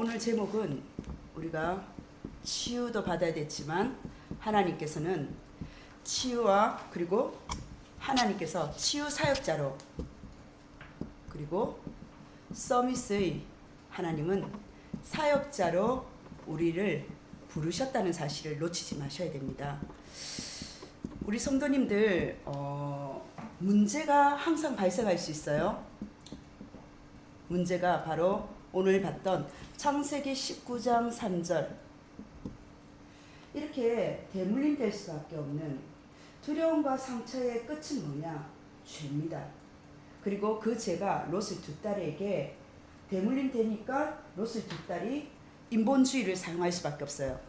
오늘 제목은 우리가 치유도 받아야 됐지만 하나님께서는 치유와 그리고 하나님께서 치유 사역자로 그리고 서미스의 하나님은 사역자로 우리를 부르셨다는 사실을 놓치지 마셔야 됩니다. 우리 성도님들 어, 문제가 항상 발생할 수 있어요. 문제가 바로 오늘 봤던 창세기 19장 3절 이렇게 대물림 될 수밖에 없는 두려움과 상처의 끝은 뭐냐? 죄입니다. 그리고 그 죄가 롯의 두 딸에게 대물림 되니까 롯의 두 딸이 인본주의를 사용할 수밖에 없어요.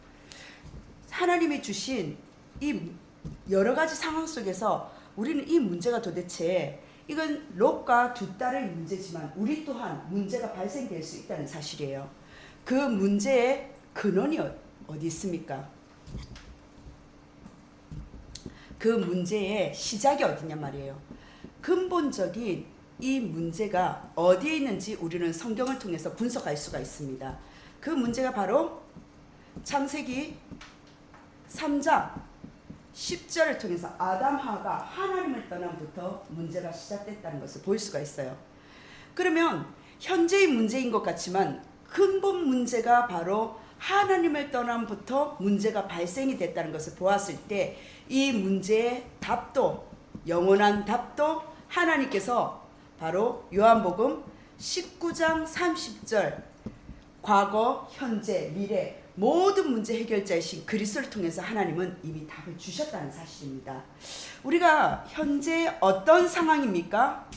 하나님이 주신 이 여러 가지 상황 속에서 우리는 이 문제가 도대체 이건 롯과 두 딸의 문제지만 우리 또한 문제가 발생될 수 있다는 사실이에요. 그 문제의 근원이 어- 어디 있습니까? 그 문제의 시작이 어디냐 말이에요. 근본적인 이 문제가 어디에 있는지 우리는 성경을 통해서 분석할 수가 있습니다. 그 문제가 바로 창세기 3장 10절을 통해서 아담 하가 하나님을 떠남부터 문제가 시작됐다는 것을 볼 수가 있어요. 그러면 현재의 문제인 것 같지만 근본 문제가 바로 하나님을 떠남부터 문제가 발생이 됐다는 것을 보았을 때 이 문제의 답도 영원한 답도 하나님께서 바로 요한복음 19장 30절 과거, 현재, 미래 모든 문제 해결자이신 그리스도를 통해서 하나님은 이미 답을 주셨다는 사실입니다. 우리가 현재 어떤 상황입니까?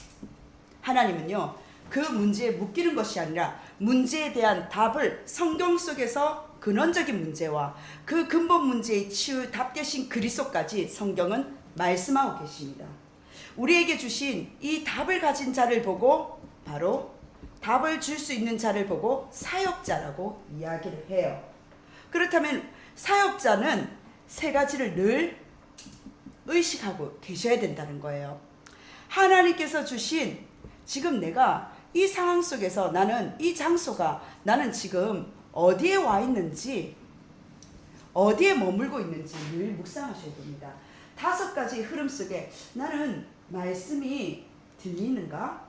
하나님은요. 그 문제에 묶이는 것이 아니라 문제에 대한 답을 성경 속에서 근원적인 문제와 그 근본 문제의 치유 답 대신 그리스도까지 성경은 말씀하고 계십니다. 우리에게 주신 이 답을 가진 자를 보고 바로 답을 줄 수 있는 자를 보고 사역자라고 이야기를 해요. 그렇다면 사역자는 세 가지를 늘 의식하고 계셔야 된다는 거예요. 하나님께서 주신 지금 내가 이 상황 속에서 나는 이 장소가 나는 지금 어디에 와 있는지 어디에 머물고 있는지 늘 묵상하셔야 됩니다. 다섯 가지 흐름 속에 나는 말씀이 들리는가?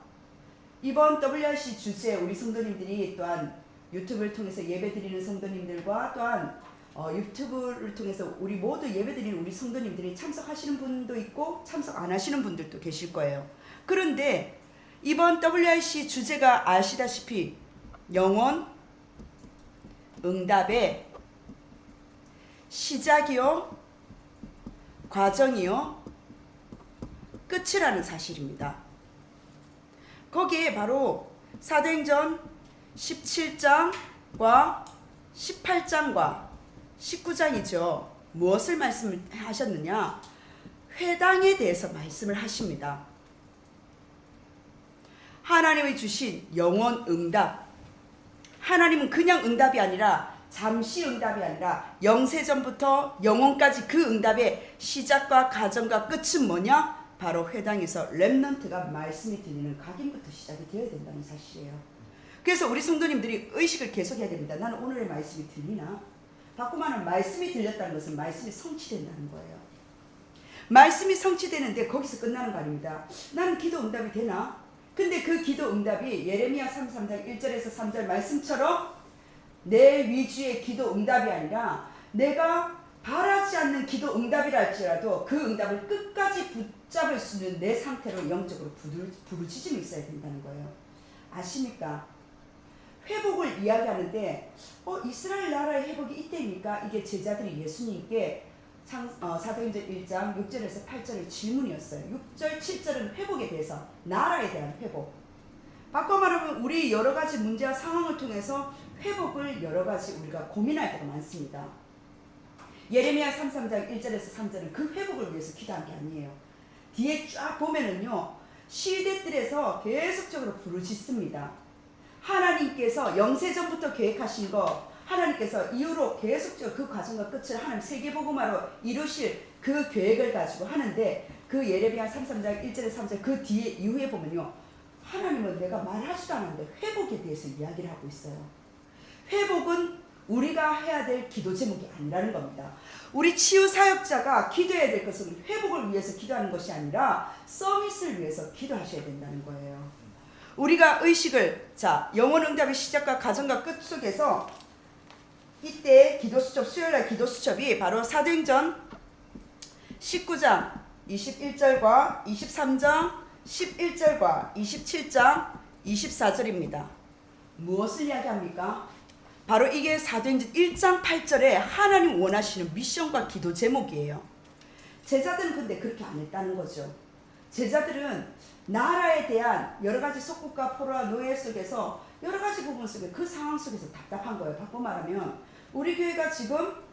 이번 WRC 주제 우리 성도님들이 또한 유튜브를 통해서 예배 드리는 성도님들과 또한 어, 유튜브를 통해서 우리 모두 예배 드리는 우리 성도님들이 참석하시는 분도 있고 참석 안 하시는 분들도 계실 거예요. 그런데 이번 WRC 주제가 아시다시피 영원 응답의 시작이요, 과정이요, 끝이라는 사실입니다. 거기에 바로 사도행전 17장과 18장과 19장이죠. 무엇을 말씀하셨느냐? 회당에 대해서 말씀을 하십니다. 하나님이 주신 영원 응답. 하나님은 그냥 응답이 아니라 잠시 응답이 아니라 영세전부터 영원까지 그 응답의 시작과 가정과 끝은 뭐냐? 바로 회당에서 렘넌트가 말씀이 들리는 각인부터 시작이 되어야 된다는 사실이에요. 그래서 우리 성도님들이 의식을 계속해야 됩니다. 나는 오늘의 말씀이 들리나? 바꾸면은 말씀이 들렸다는 것은 말씀이 성취된다는 거예요. 말씀이 성취되는데 거기서 끝나는 거 아닙니다. 나는 기도 응답이 되나? 근데 그 기도 응답이 예레미야 33장 1절에서 3절 말씀처럼 내 위주의 기도 응답이 아니라 내가 바라지 않는 기도 응답이라 할지라도 그 응답을 끝까지 붙잡을 수 있는 내 상태로 영적으로 부르, 부르짖음이 있어야 된다는 거예요. 아십니까? 회복을 이야기하는데 어, 이스라엘 나라의 회복이 이때입니까? 이게 제자들이 예수님께 상, 어, 사도행전 1장 6절에서 8절의 질문이었어요. 6절, 7절은 회복에 대해서 나라에 대한 회복. 바꿔 말하면 우리 여러 가지 문제와 상황을 통해서 회복을 여러 가지 우리가 고민할 때가 많습니다. 예레미야 33장 1절에서 3절은 그 회복을 위해서 기도한 게 아니에요. 뒤에 쫙 보면은요. 시대들에서 계속적으로 부르짖습니다. 하나님께서 영세전부터 계획하신 거 하나님께서 이후로 계속적으로 그 과정과 끝을 하나님 세계복음화로 이루실 그 계획을 가지고 하는데 그 예레미야 33장 1절에 3절 그 뒤에 이후에 보면요. 하나님은 내가 말하지도 않았는데 회복에 대해서 이야기를 하고 있어요. 회복은 우리가 해야 될 기도 제목이 아니라는 겁니다. 우리 치유 사역자가 기도해야 될 것은 회복을 위해서 기도하는 것이 아니라 서밋을 위해서 기도하셔야 된다는 거예요. 우리가 의식을 자 영혼 응답의 시작과 가정과 끝 속에서 이때 기도 수첩 수요일날 기도 수첩이 바로 사도행전 19장 21절과 23장 11절과 27장 24절입니다. 무엇을 이야기합니까? 바로 이게 사도행전 1장 8절에 하나님 원하시는 미션과 기도 제목이에요. 제자들은 근데 그렇게 안 했다는 거죠. 제자들은 나라에 대한 여러 가지 속국과 포로와 노예 속에서 여러 가지 부분 속에 그 상황 속에서 답답한 거예요. 바꿔 말하면 우리 교회가 지금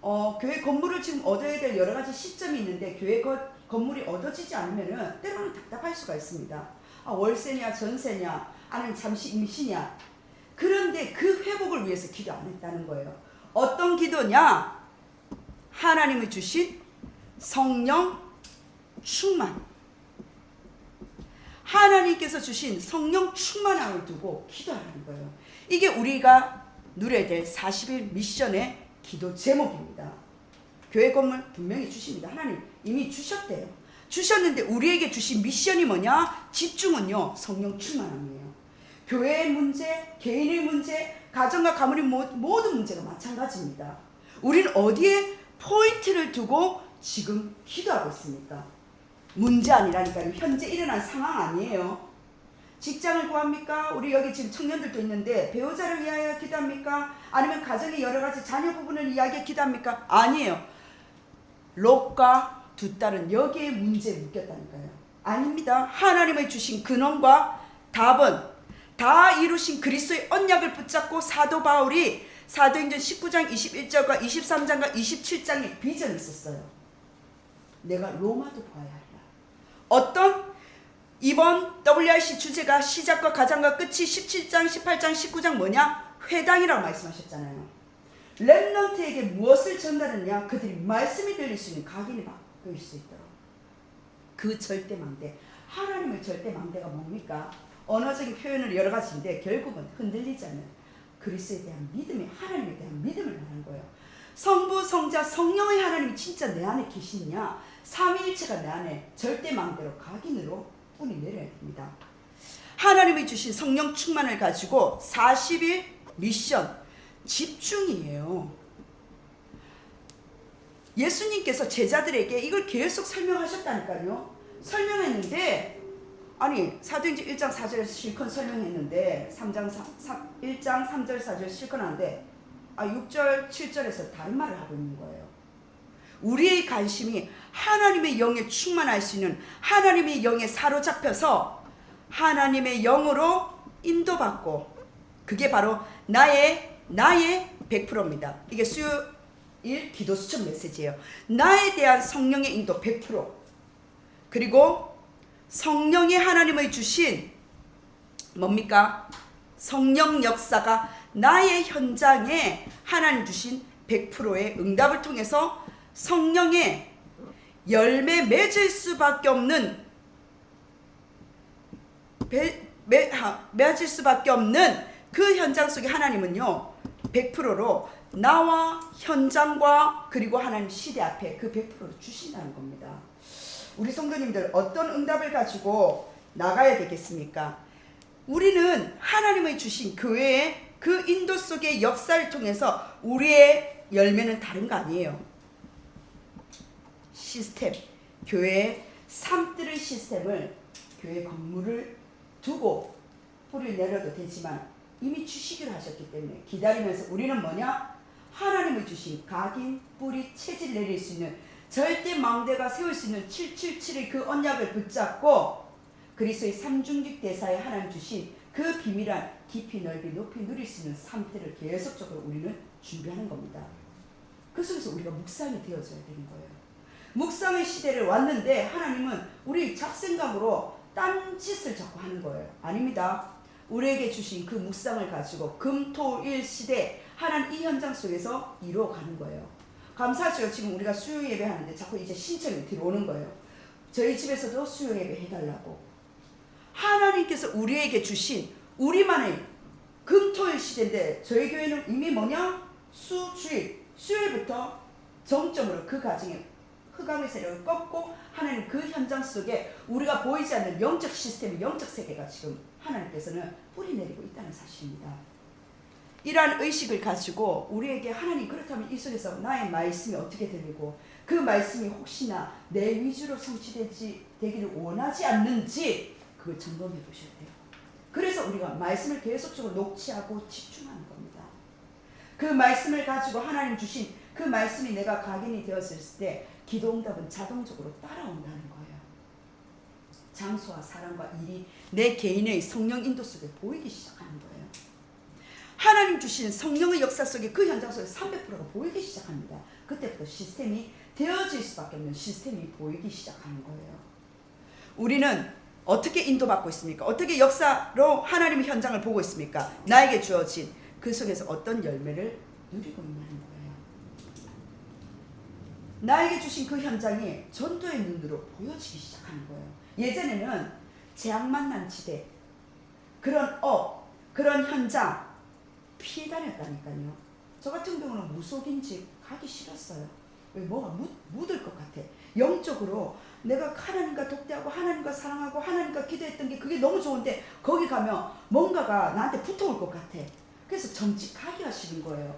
어, 교회 건물을 지금 얻어야 될 여러 가지 시점이 있는데 교회 거, 건물이 얻어지지 않으면은 때로는 답답할 수가 있습니다. 아, 월세냐 전세냐 아니면 잠시 임시냐 그런데 그 회복을 위해서 기도 안 했다는 거예요. 어떤 기도냐? 하나님이 주신 성령 충만. 하나님께서 주신 성령 충만함을 두고 기도하는 거예요. 이게 우리가 누려야 될 40일 미션의 기도 제목입니다. 교회 건물 분명히 주십니다. 하나님 이미 주셨대요. 주셨는데 우리에게 주신 미션이 뭐냐? 집중은요, 성령 충만함이에요. 교회의 문제, 개인의 문제, 가정과 가문의 모- 모든 문제가 마찬가지입니다. 우리는 어디에 포인트를 두고 지금 기도하고 있습니까? 문제 아니라니까요. 현재 일어난 상황 아니에요. 직장을 구합니까? 우리 여기 지금 청년들도 있는데 배우자를 위하여 기도합니까? 아니면 가정의 여러 가지 자녀 부분을 이야기해 기도합니까? 아니에요. 롯과 두 딸은 여기에 문제에 묶였다니까요. 아닙니다. 하나님의 주신 근원과 답은 다 이루신 그리스도의 언약을 붙잡고 사도 바울이 사도행전 19장 21절과 23장과 27장의 비전이 있었어요. 내가 로마도 봐야 한다. 어떤 이번 WRC 주제가 시작과 가장과 끝이 17장, 18장, 19장 뭐냐? 회당이라고 말씀하셨잖아요. 렘넌트에게 무엇을 전달했냐? 그들이 말씀이 들릴 수 있는 각인이 바뀔 수 있도록. 그 절대 망대. 하나님의 절대 망대가 뭡니까? 언어적인 표현은 여러 가지인데 결국은 흔들리지 않는 그리스도에 대한 믿음이 하나님에 대한 믿음을 말하는 거예요. 성부, 성자, 성령의 하나님이 진짜 내 안에 계시냐? 삼위일체가 내 안에 절대망대로 각인으로 뿌리 내려야 됩니다. 하나님이 주신 성령 충만을 가지고 40일 미션 집중이에요. 예수님께서 제자들에게 이걸 계속 설명하셨다니까요. 설명했는데 아니 사도행전 1장 4절 실컷 설명했는데 3장 3, 1장 3절 4절 실컷 하는데 아 6절 7절에서 다른 말을 하고 있는 거예요. 우리의 관심이 하나님의 영에 충만할 수 있는 하나님의 영에 사로잡혀서 하나님의 영으로 인도받고 그게 바로 나의 나의 100%입니다. 이게 수요일 기도 수첩 메시지예요. 나에 대한 성령의 인도 100% 그리고 성령의 하나님의 주신 뭡니까? 성령 역사가 나의 현장에 하나님 주신 100%의 응답을 통해서 성령의 열매 맺을 수밖에 없는 배, 매, 하, 맺을 수밖에 없는 그 현장 속에 하나님은요 100%로 나와 현장과 그리고 하나님 시대 앞에 그 100%를 주신다는 겁니다. 우리 성도님들 어떤 응답을 가지고 나가야 되겠습니까? 우리는 하나님의 주신 교회의 그 인도 속의 역사를 통해서 우리의 열매는 다른 거 아니에요. 시스템, 교회의 삶들의 시스템을 교회 건물을 두고 뿌리 내려도 되지만 이미 주시기로 하셨기 때문에 기다리면서 우리는 뭐냐? 하나님을 주신 각인, 뿌리, 체질 내릴 수 있는 절대 망대가 세울 수 있는 777의 그 언약을 붙잡고 그리스도의 삼중직 대사에 하나님 주신 그 비밀한 깊이 넓이 높이 누릴 수 있는 삶들을 계속적으로 우리는 준비하는 겁니다. 그 속에서 우리가 묵상이 되어져야 되는 거예요. 묵상의 시대를 왔는데 하나님은 우리 잡생각으로 딴 짓을 자꾸 하는 거예요. 아닙니다. 우리에게 주신 그 묵상을 가지고 금토일 시대 하나님 이 현장 속에서 이루어가는 거예요. 감사하죠. 지금 우리가 수요 예배 하는데 자꾸 이제 신청이 들어오는 거예요. 저희 집에서도 수요 예배 해달라고. 하나님께서 우리에게 주신 우리만의 금토일 시대인데 저희 교회는 이미 뭐냐? 수, 주일, 수요일부터 정점으로 그 가정에 흑암의 세력을 꺾고 하나님 그 현장 속에 우리가 보이지 않는 영적 시스템, 영적 세계가 지금 하나님께서는 뿌리 내리고 있다는 사실입니다. 이러한 의식을 가지고 우리에게 하나님 그렇다면 이 속에서 나의 말씀이 어떻게 들리고 그 말씀이 혹시나 내 위주로 성취되지 되기를 원하지 않는지 그걸 점검해 보셔야 돼요. 그래서 우리가 말씀을 계속적으로 녹취하고 집중하는 겁니다. 그 말씀을 가지고 하나님 주신 그 말씀이 내가 각인이 되었을 때 기도 응답은 자동적으로 따라온다는 거예요. 장소와 사람과 일이 내 개인의 성령 인도 속에 보이기 시작하는 거예요. 하나님 주신 성령의 역사 속에 그 현장 속에 300%가 보이기 시작합니다. 그때부터 시스템이 되어질 수밖에 없는 시스템이 보이기 시작하는 거예요. 우리는 어떻게 인도받고 있습니까? 어떻게 역사로 하나님의 현장을 보고 있습니까? 나에게 주어진 그 속에서 어떤 열매를 누리고 거예요. 나에게 주신 그 현장이 전도의 눈으로 보여지기 시작하는 거예요. 예전에는 재앙 만 난 지대, 그런 업, 그런 현장 피해 다녔다니까요. 저 같은 경우는 무속인 집 가기 싫었어요. 왜 뭐가 묻, 묻을 것 같아. 영적으로 내가 하나님과 독대하고 하나님과 사랑하고 하나님과 기도했던 게 그게 너무 좋은데 거기 가면 뭔가가 나한테 붙어올 것 같아. 그래서 정직하게 하시는 거예요.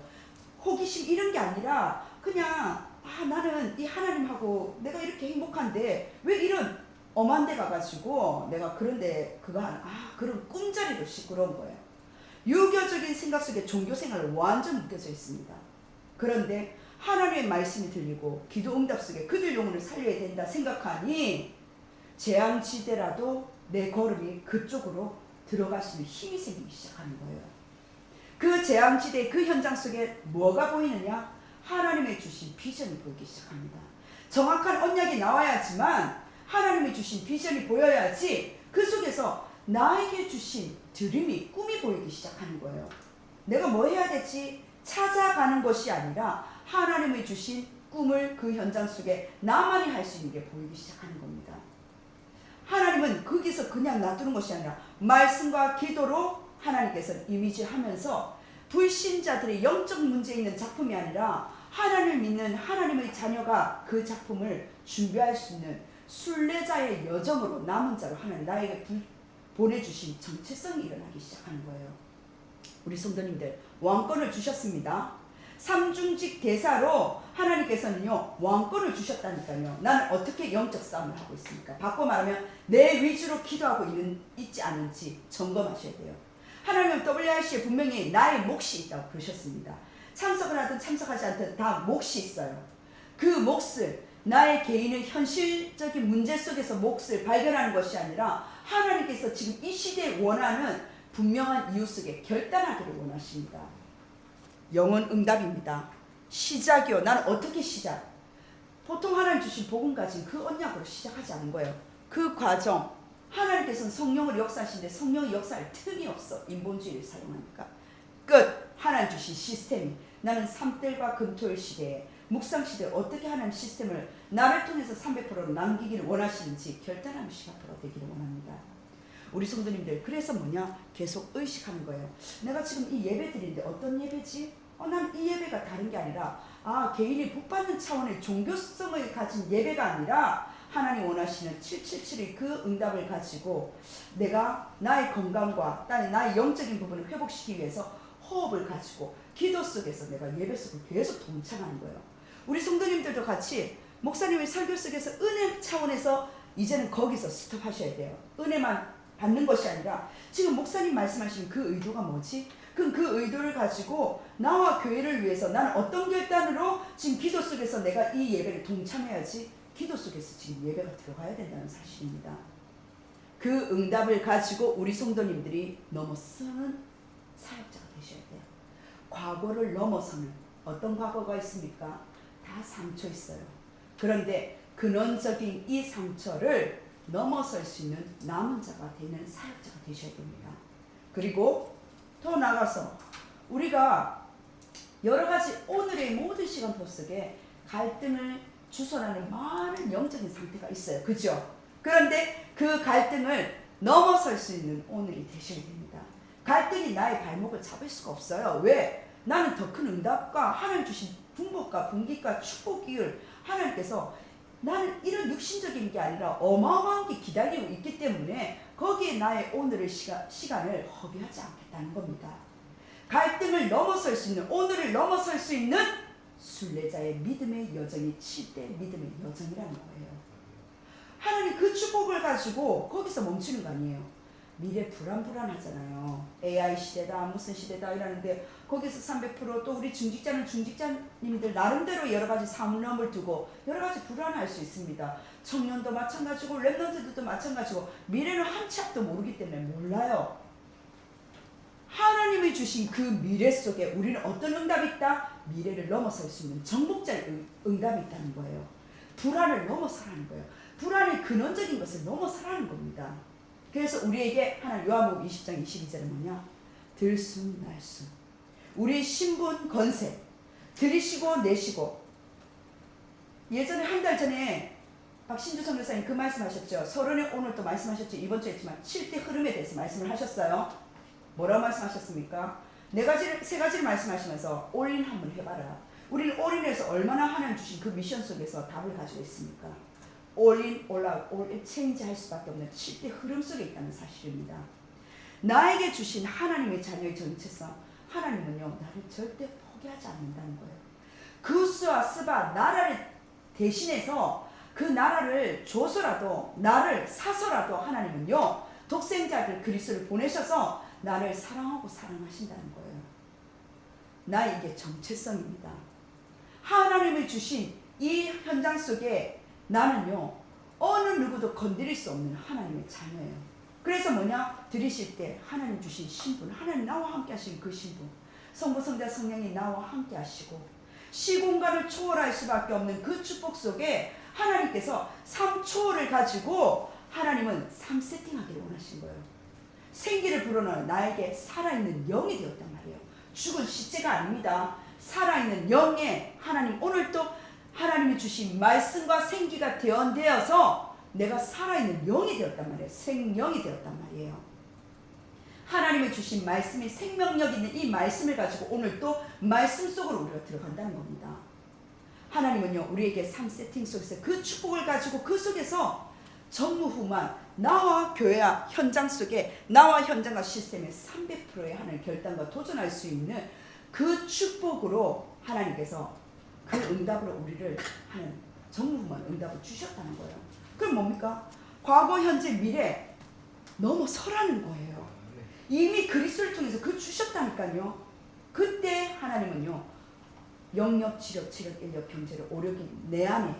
호기심 이런 게 아니라 그냥 아 나는 이 하나님하고 내가 이렇게 행복한데 왜 이런 엄한 데 가가지고 내가 그런데 그거 하나 아 그런 꿈자리도 시끄러운 거예요. 유교적인 생각 속에 종교 생활을 완전 묶여져 있습니다. 그런데 하나님의 말씀이 들리고 기도 응답 속에 그들 영혼을 살려야 된다 생각하니 재앙 지대라도 내 걸음이 그쪽으로 들어갈 수 있는 힘이 생기기 시작하는 거예요. 그 재앙지대 그 현장 속에 뭐가 보이느냐? 하나님의 주신 비전이 보이기 시작합니다. 정확한 언약이 나와야지만 하나님이 주신 비전이 보여야지 그 속에서 나에게 주신 드림이 꿈이 보이기 시작하는 거예요. 내가 뭐 해야 될지 찾아가는 것이 아니라 하나님이 주신 꿈을 그 현장 속에 나만이 할 수 있는 게 보이기 시작하는 겁니다. 하나님은 거기서 그냥 놔두는 것이 아니라 말씀과 기도로 하나님께서 이미지하면서 불신자들의 영적 문제 있는 작품이 아니라 하나님을 믿는 하나님의 자녀가 그 작품을 준비할 수 있는 순례자의 여정으로 남은 자로 하나님 나에게 부- 보내주신 정체성이 일어나기 시작하는 거예요. 우리 성도님들 왕권을 주셨습니다. 삼중직 대사로 하나님께서는요 왕권을 주셨다니까요. 나는 어떻게 영적 싸움을 하고 있습니까? 바꿔 말하면 내 위주로 기도하고 있는 있지 않은지 점검하셔야 돼요. 하나님은 WRC에 분명히 나의 몫이 있다고 그러셨습니다. 참석을 하든 참석하지 않든 다 몫이 있어요. 그 몫을 나의 개인의 현실적인 문제 속에서 몫을 발견하는 것이 아니라 하나님께서 지금 이 시대에 원하는 분명한 이유 속에 결단하기를 원하십니다. 영원 응답입니다. 시작이요. 나는 어떻게 시작? 보통 하나님 주신 복음 가진 그 언약으로 시작하지 않은 거예요. 그 과정 하나님께서는 성령을 역사하시는데 성령의 역사할 틈이 없어 인본주의를 사용하니까 끝 하나님 주신 시스템이 나는 삼들과 금토일 시대에 묵상 시대에 어떻게 하나님 시스템을 나를 통해서 300%로 남기기를 원하시는지 결단하는 시간표가 되기를 원합니다. 우리 성도님들 그래서 뭐냐 계속 의식하는 거예요. 내가 지금 이 예배 드리는데 어떤 예배지? 어, 난 이 예배가 다른 게 아니라 아 개인이 복받는 차원의 종교성을 가진 예배가 아니라 하나님 원하시는 777의 그 응답을 가지고 내가 나의 건강과 나의 영적인 부분을 회복시키기 위해서 호흡을 가지고 기도 속에서 내가 예배 속을 계속 동참하는 거예요. 우리 성도님들도 같이 목사님의 설교 속에서 은혜 차원에서 이제는 거기서 스톱하셔야 돼요. 은혜만 받는 것이 아니라 지금 목사님 말씀하신 그 의도가 뭐지? 그럼 그 의도를 가지고 나와 교회를 위해서 나는 어떤 결단으로 지금 기도 속에서 내가 이 예배를 동참해야지 기도 속에서 지금 예배가 들어가야 된다는 사실입니다. 그 응답을 가지고 우리 성도님들이 넘어서는 돼요. 과거를 넘어서는 어떤 과거가 있습니까? 다 상처 있어요. 그런데 근원적인 이 상처를 넘어설 수 있는 남은 자가 되는 사역자가 되셔야 됩니다. 그리고 더 나가서 우리가 여러 가지 오늘의 모든 시간표 속에 갈등을 주선하는 많은 영적인 상태가 있어요. 그죠? 그런데 그 갈등을 넘어설 수 있는 오늘이 되셔야 됩니다. 갈등이 나의 발목을 잡을 수가 없어요. 왜? 나는 더 큰 응답과 하나님 주신 분복과 분기과 축복 기을 하나님께서 나는 이런 육신적인 게 아니라 어마어마한 게 기다리고 있기 때문에 거기에 나의 오늘의 시간, 시간을 허비하지 않겠다는 겁니다. 갈등을 넘어설 수 있는 오늘을 넘어설 수 있는 순례자의 믿음의 여정이 7대 믿음의 여정이라는 거예요. 하나님 그 축복을 가지고 거기서 멈추는 거 아니에요. 미래 불안불안하잖아요. AI 시대다 무슨 시대다 이러는데 거기서 300%또 우리 중직자는 중직자님들 나름대로 여러 가지 사물함을 두고 여러 가지 불안할 수 있습니다. 청년도 마찬가지고 랩런트들도 마찬가지고 미래는 한 치 앞도 모르기 때문에 몰라요. 하나님이 주신 그 미래 속에 우리는 어떤 응답이 있다? 미래를 넘어설 수 있는 정복자의 응- 응답이 있다는 거예요. 불안을 넘어서라는 거예요. 불안의 근원적인 것을 넘어서라는 겁니다. 그래서 우리에게 하나 요한복음 20장 22절은 뭐냐? 들숨 날숨. 우리 신분 건세 들이시고 내시고 예전에 한 달 전에 박신주 선교사님 그 말씀하셨죠. 서론에 오늘 또 말씀하셨죠. 이번 주에 했지만 7대 흐름에 대해서 말씀을 하셨어요. 뭐라고 말씀하셨습니까? 네 가지를 세 가지를 말씀하시면서 올인 한번 해봐라. 우리는 올인해서 얼마나 하나님 주신 그 미션 속에서 답을 가지고 있습니까? 올인 올라 올인 체인지 할 수밖에 없는 7대 흐름 속에 있다는 사실입니다. 나에게 주신 하나님의 자녀의 정체성 하나님은요 나를 절대 포기하지 않는다는 거예요. 그스와 스바 나라를 대신해서 그 나라를 줘서라도 나를 사서라도 하나님은요 독생자들 그리스도를 보내셔서 나를 사랑하고 사랑하신다는 거예요. 나에게 정체성입니다. 하나님이 주신 이 현장 속에 나는요 어느 누구도 건드릴 수 없는 하나님의 자녀예요. 그래서 뭐냐 들으실 때 하나님 주신 신분, 하나님 나와 함께 하신 그 신분, 성부 성자 성령이 나와 함께 하시고 시공간을 초월할 수밖에 없는 그 축복 속에 하나님께서 3초를 가지고 하나님은 3세팅하기를 원하신 거예요. 생기를 불어넣어 나에게 살아있는 영이 되었단 말이에요. 죽은 시체가 아닙니다. 살아있는 영에 하나님 오늘 또 하나님이 주신 말씀과 생기가 대언되어서 내가 살아있는 영이 되었단 말이에요. 생명이 되었단 말이에요. 하나님이 주신 말씀이 생명력 있는 이 말씀을 가지고 오늘 또 말씀 속으로 우리가 들어간다는 겁니다. 하나님은요 우리에게 3세팅 속에서 그 축복을 가지고 그 속에서 전무후무한 나와 교회와 현장 속에 나와 현장과 시스템의 300%의 하나님 결단과 도전할 수 있는 그 축복으로 하나님께서 그 응답으로 우리를 하는 전무후무한 응답을 주셨다는 거예요. 그럼 뭡니까? 과거, 현재, 미래 넘어서라는 거예요. 이미 그리스도를 통해서 그 주셨다니까요. 그때 하나님은요. 영역, 지력, 지력, 인력, 경제를 오력이 내 안에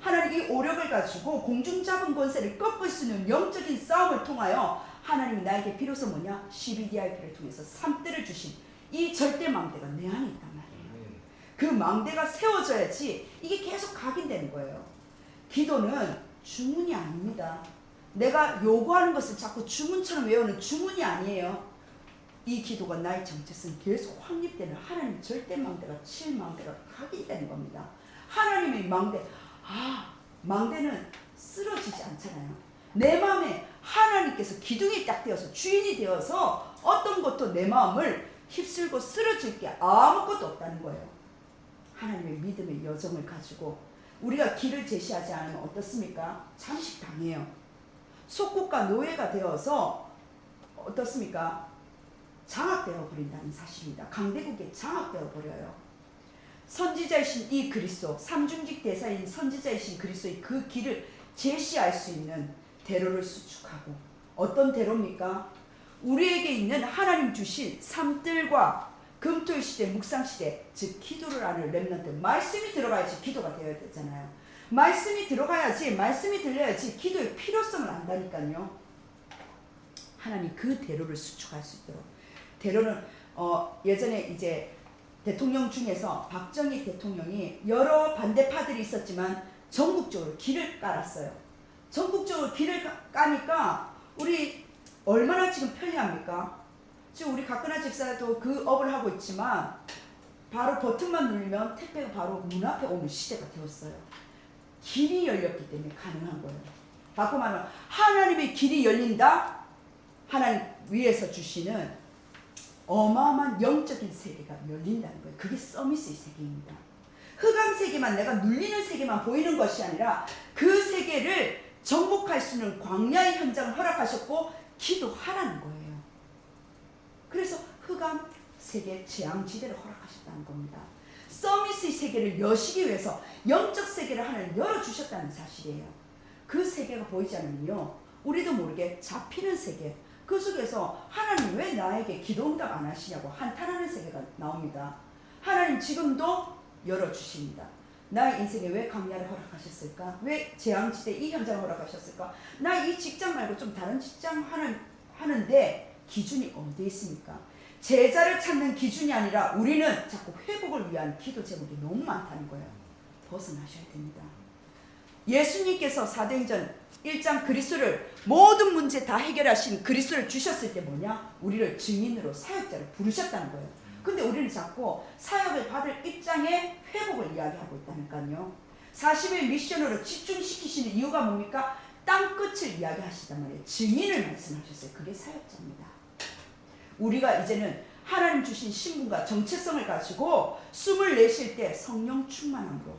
하나님 이 오력을 가지고 공중 잡은 권세를 꺾을 수 있는 영적인 싸움을 통하여 하나님이 나에게 비로소 뭐냐? CBDIP를 통해서 삼대를 주신 이 절대 망대가 내 안에 말이에요. 그 망대가 세워져야지 이게 계속 각인되는 거예요. 기도는 주문이 아닙니다. 내가 요구하는 것을 자꾸 주문처럼 외우는 주문이 아니에요. 이 기도가 나의 정체성 계속 확립되는 하나님 절대 망대가 칠 망대가 각인되는 겁니다. 하나님의 망대, 아 망대는 쓰러지지 않잖아요. 내 마음에 하나님께서 기둥이 딱 되어서 주인이 되어서 어떤 것도 내 마음을 휩쓸고 쓰러질 게 아무것도 없다는 거예요. 하나님의 믿음의 여정을 가지고 우리가 길을 제시하지 않으면 어떻습니까? 잠식 당해요. 속국가 노예가 되어서 어떻습니까? 장악되어 버린다는 사실입니다. 강대국에 장악되어 버려요. 선지자이신 이 그리스도, 삼중직 대사인 선지자이신 그리스도의 그 길을 제시할 수 있는 대로를 수축하고 어떤 대로입니까? 우리에게 있는 하나님 주신 삼들과 금토일 시대, 묵상 시대, 즉 기도를 하는 렘넌트 말씀이 들어가야지 기도가 되어야 되잖아요. 말씀이 들어가야지, 말씀이 들려야지 기도의 필요성을 안다니까요. 하나님 그 대로를 수축할 수 있도록 대로는 어, 예전에 이제 대통령 중에서 박정희 대통령이 여러 반대파들이 있었지만 전국적으로 길을 깔았어요. 전국적으로 길을 까- 까니까 우리 얼마나 지금 편리합니까? 지금 우리 박근혜 집사도 그 업을 하고 있지만 바로 버튼만 누르면 택배가 바로 문 앞에 오는 시대가 되었어요. 길이 열렸기 때문에 가능한 거예요. 바꿔 말하면 하나님의 길이 열린다. 하나님 위에서 주시는 어마어마한 영적인 세계가 열린다는 거예요. 그게 서밋의 세계입니다. 흑암 세계만 내가 눌리는 세계만 보이는 것이 아니라 그 세계를 정복할 수 있는 광야의 현장을 허락하셨고 기도하라는 거예요. 그래서 흑암 세계 재앙 지대를 허락하셨다는 겁니다. 서밋의 세계를 여시기 위해서 영적 세계를 하나님 열어주셨다는 사실이에요. 그 세계가 보이지 않으면요. 우리도 모르게 잡히는 세계. 그 속에서 하나님 왜 나에게 기도 응답 안 하시냐고 한탄하는 세계가 나옵니다. 하나님 지금도 열어주십니다. 나의 인생에 왜 강야를 허락하셨을까? 왜 재앙지대 이 현장을 허락하셨을까? 나 이 직장 말고 좀 다른 직장 하는, 하는데 기준이 어디에 있습니까? 제자를 찾는 기준이 아니라 우리는 자꾸 회복을 위한 기도 제목이 너무 많다는 거예요. 벗어나셔야 됩니다. 예수님께서 사도행전 1장 그리스도를 모든 문제 다 해결하신 그리스도를 주셨을 때 뭐냐? 우리를 증인으로 사역자를 부르셨다는 거예요. 근데 우리는 자꾸 사역을 받을 입장에 회복을 이야기하고 있다니까요. 40일 미션으로 집중시키시는 이유가 뭡니까? 땅 끝을 이야기하시단 말이에요. 증인을 말씀하셨어요. 그게 사역자입니다. 우리가 이제는 하나님 주신 신분과 정체성을 가지고 숨을 내쉴 때 성령 충만함으로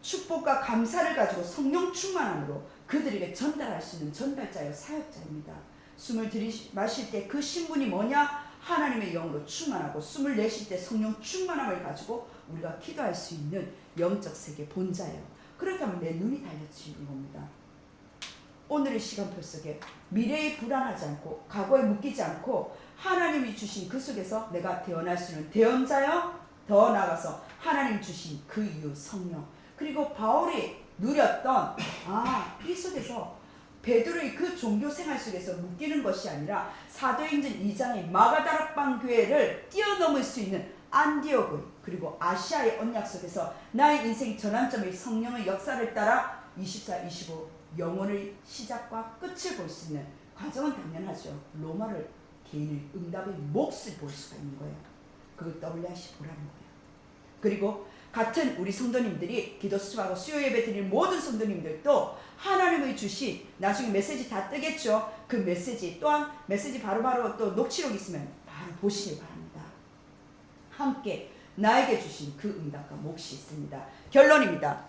축복과 감사를 가지고 성령 충만함으로 그들에게 전달할 수 있는 전달자요 사역자입니다. 숨을 들이 마실 때 그 신분이 뭐냐? 하나님의 영으로 충만하고 숨을 내쉴 때 성령 충만함을 가지고 우리가 기도할 수 있는 영적 세계 본자예요. 그렇다면 내 눈이 달려지는 겁니다. 오늘의 시간표 속에 미래에 불안하지 않고 과거에 묶이지 않고 하나님이 주신 그 속에서 내가 대언할 수 있는 대언자요 더 나아가서 하나님 주신 그 이유 성령. 그리고 바울이 누렸던 아이 속에서 베드로의 그 종교 생활 속에서 묶이는 것이 아니라 사도행전 2장의 마가다락방 교회를 뛰어넘을 수 있는 안디오그 그리고 아시아의 언약 속에서 나의 인생 전환점의 성령의 역사를 따라 24, 25 영혼의 시작과 끝을 볼 수 있는 과정은 당연하죠. 로마를 개인의 응답의 몫을 볼 수가 있는 거예요. 그걸 WRC 보라는 거예요. 그리고 같은 우리 성도님들이 기도 수하고 수요 예배 드리는 모든 성도님들도 하나님의 주신 나중에 메시지 다 뜨겠죠. 그 메시지 또한 메시지 바로바로 또 녹취록 있으면 바로 보시기 바랍니다. 함께 나에게 주신 그 응답과 몫이 있습니다. 결론입니다.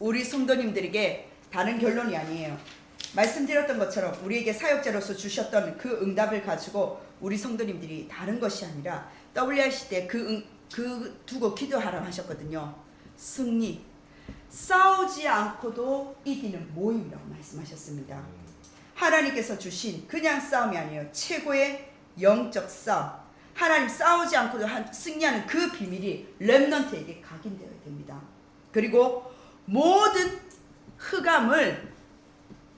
우리 성도님들에게 다른 결론이 아니에요. 말씀드렸던 것처럼 우리에게 사역자로서 주셨던 그 응답을 가지고 우리 성도님들이 다른 것이 아니라 WRC 때그 응, 그 두고 기도하라고 하셨거든요. 승리. 싸우지 않고도 이기는 모임이라고 말씀하셨습니다. 하나님께서 주신 그냥 싸움이 아니에요. 최고의 영적 싸움. 하나님 싸우지 않고도 한- 승리하는 그 비밀이 렘넌트에게 각인되어야 됩니다. 그리고 모든 흑암을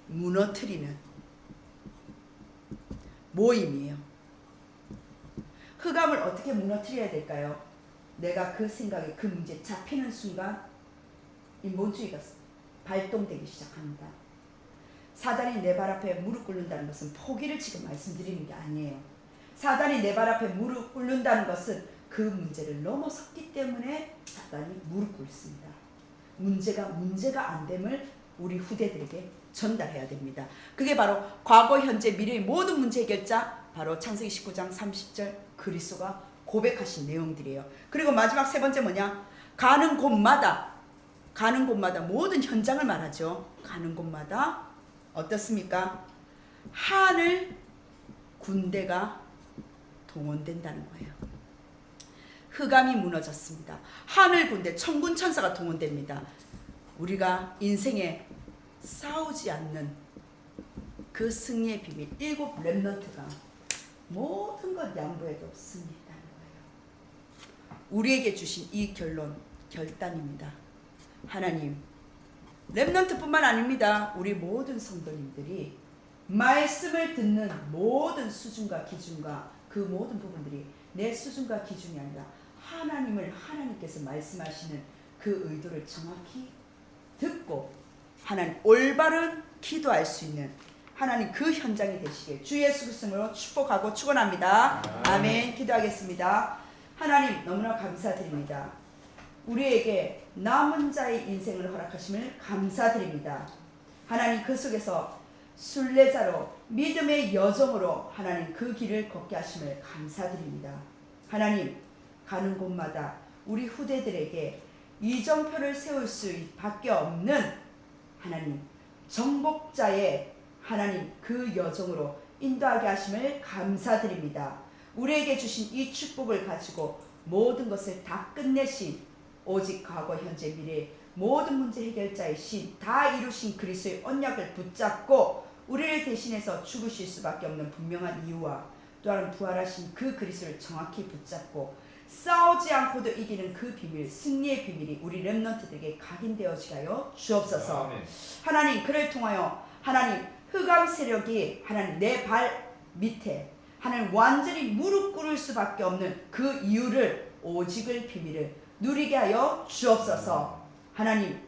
무너뜨리는 모임이에요. 흑암을 어떻게 무너뜨려야 될까요? 내가 그 생각에 그 문제 잡히는 순간 인본주의가 발동되기 시작합니다. 사단이 내 발 앞에 무릎 꿇는다는 것은 포기를 지금 말씀드리는 게 아니에요. 사단이 내 발 앞에 무릎 꿇는다는 것은 그 문제를 넘어섰기 때문에 사단이 무릎 꿇습니다. 문제가 문제가 안 됨을 우리 후대들에게 전달해야 됩니다. 그게 바로 과거, 현재, 미래의 모든 문제 해결자 바로 창세기 19장 30절 그리스도가 고백하신 내용들이에요. 그리고 마지막 세 번째 뭐냐? 가는 곳마다 가는 곳마다 모든 현장을 말하죠. 가는 곳마다 어떻습니까? 하늘 군대가 동원된다는 거예요. 흑암이 무너졌습니다. 하늘 군대, 천군 천사가 동원됩니다. 우리가 인생에 싸우지 않는 그 승리의 비밀 일곱 렘넌트가 모든 것 양보해도 승리했다는 거예요. 우리에게 주신 이 결론 결단입니다. 하나님 렘넌트뿐만 아닙니다. 우리 모든 성도님들이 말씀을 듣는 모든 수준과 기준과 그 모든 부분들이 내 수준과 기준이 아니라 하나님을 하나님께서 말씀하시는 그 의도를 정확히 듣고 하나님 올바른 기도할 수 있는 하나님 그 현장이 되시길 주 예수 그리스도로 축복하고 축원합니다. 아멘. 기도하겠습니다. 하나님 너무나 감사드립니다. 우리에게 남은 자의 인생을 허락하심을 감사드립니다. 하나님 그 속에서 순례자로 믿음의 여정으로 하나님 그 길을 걷게 하심을 감사드립니다. 하나님 가는 곳마다 우리 후대들에게 이정표를 세울 수밖에 없는 하나님 정복자의 하나님 그 여정으로 인도하게 하심을 감사드립니다. 우리에게 주신 이 축복을 가지고 모든 것을 다 끝내신 오직 과거 현재 미래 모든 문제 해결자이신 다 이루신 그리스도의 언약을 붙잡고 우리를 대신해서 죽으실 수밖에 없는 분명한 이유와 또한 부활하신 그 그리스도를 정확히 붙잡고 싸우지 않고도 이기는 그 비밀 승리의 비밀이 우리 렘넌트들에게 각인되어지게 하여 주옵소서. 아멘. 하나님 그를 통하여 하나님 흑암 세력이 하나님 내 발 밑에 하나님 완전히 무릎 꿇을 수밖에 없는 그 이유를 오직을 비밀을 누리게 하여 주옵소서. 하나님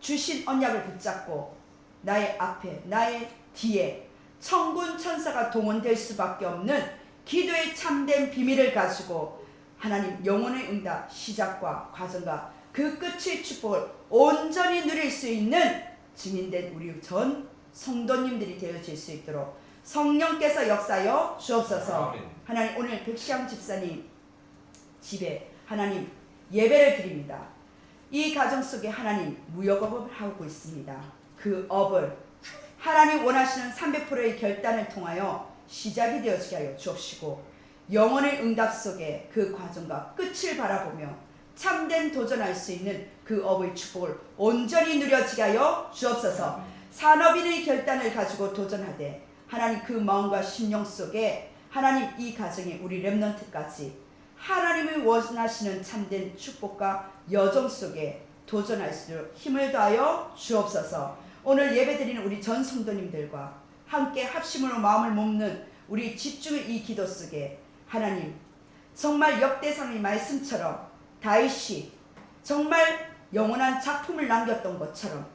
주신 언약을 붙잡고 나의 앞에 나의 뒤에 천군 천사가 동원될 수밖에 없는 기도의 참된 비밀을 가지고 하나님 영혼의 응답 시작과 과정과 그 끝의 축복을 온전히 누릴 수 있는 증인된 우리 전 성도님들이 되어질 수 있도록 성령께서 역사여 주옵소서. 아멘. 하나님 오늘 백시양 집사님 집에 하나님 예배를 드립니다. 이 가정 속에 하나님 무역업을 하고 있습니다. 그 업을 하나님 원하시는 300%의 결단을 통하여 시작이 되어지게 하여 주옵시고 영혼의 응답 속에 그 과정과 끝을 바라보며 참된 도전할 수 있는 그 업의 축복을 온전히 누려지게 하여 주옵소서. 산업인의 결단을 가지고 도전하되 하나님 그 마음과 심령 속에 하나님 이 가정에 우리 렘넌트까지 하나님을 원하시는 참된 축복과 여정 속에 도전할 수 있도록 힘을 다하여 주옵소서. 오늘 예배드리는 우리 전 성도님들과 함께 합심으로 마음을 먹는 우리 집중의 이 기도 속에 하나님 정말 역대상의 말씀처럼 다윗이 정말 영원한 작품을 남겼던 것처럼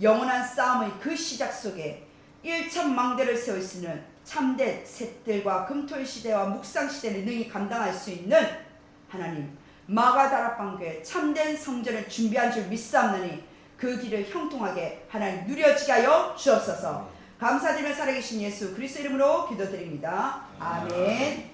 영원한 싸움의 그 시작 속에 일천망대를 세울 수 있는 참된 셋들과 금토일 시대와 묵상 시대를 능히 감당할 수 있는 하나님 마가다락방교에 참된 성전을 준비한 줄 믿사옵나니 그 길을 형통하게 하나님 누려지게 하여 주옵소서. 감사드리며 살아계신 예수 그리스도 이름으로 기도드립니다. 아멘